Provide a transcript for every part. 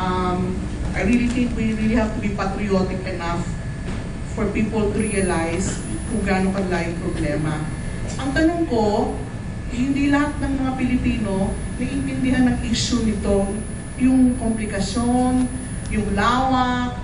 Um, I really think we really have to be patriotic enough for people to realize kung gaano kadala yung problema. Ang tanong ko, hindi lahat ng mga Pilipino naiintindihan ng issue nito, yung komplikasyon, yung lawak,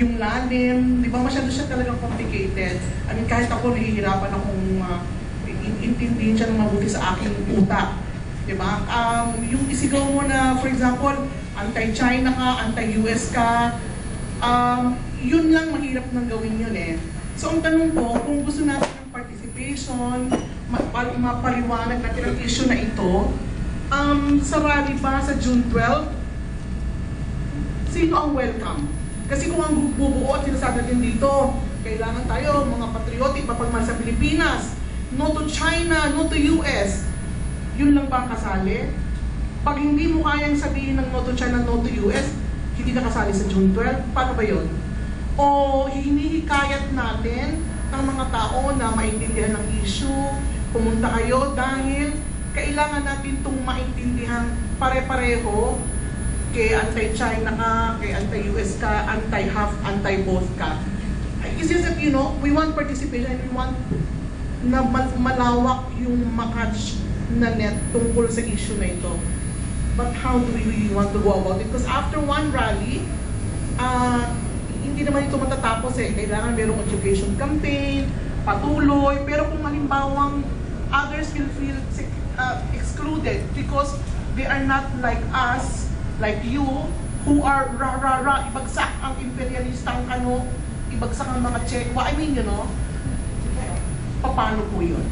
yung lalim, di ba masyado siya talagang complicated. I mean, kahit ako nahihirapan akong uh, in- intindihin siya ng mabuti sa aking utak. Di ba? Um, yung isigaw mo na, for example, anti-China ka, anti-US ka, um, yun lang mahirap nang gawin yun eh. So ang tanong ko, kung gusto natin ng participation, mapal- mapaliwanag natin ang issue na ito, um, sa rally ba sa June 12, sino ang welcome? Kasi kung ang bubuo at sinasabi natin dito, kailangan tayo mga patriotic mapagmahal sa Pilipinas, no to China, no to US, yun lang ba ang kasali? Pag hindi mo kayang sabihin ng no to China, no to US, hindi ka kasali sa June 12, paano ba yun? O hinihikayat natin ng mga tao na maintindihan ng issue, pumunta kayo dahil kailangan natin itong maintindihan pare-pareho kay anti-China ka, kay anti-US ka, anti-half, anti-both ka. It's just that, you know, we want participation we want na mal- malawak yung makatch na net tungkol sa issue na ito. But how do we really want to go about it? Because after one rally, ah, hindi naman ito matatapos eh. Kailangan merong education campaign, patuloy, pero kung halimbawang others will feel uh, excluded because they are not like us, like you, who are ra ra ra, ibagsak ang imperialistang ano, ibagsak ang mga Czech. I mean, you know, paano po yun?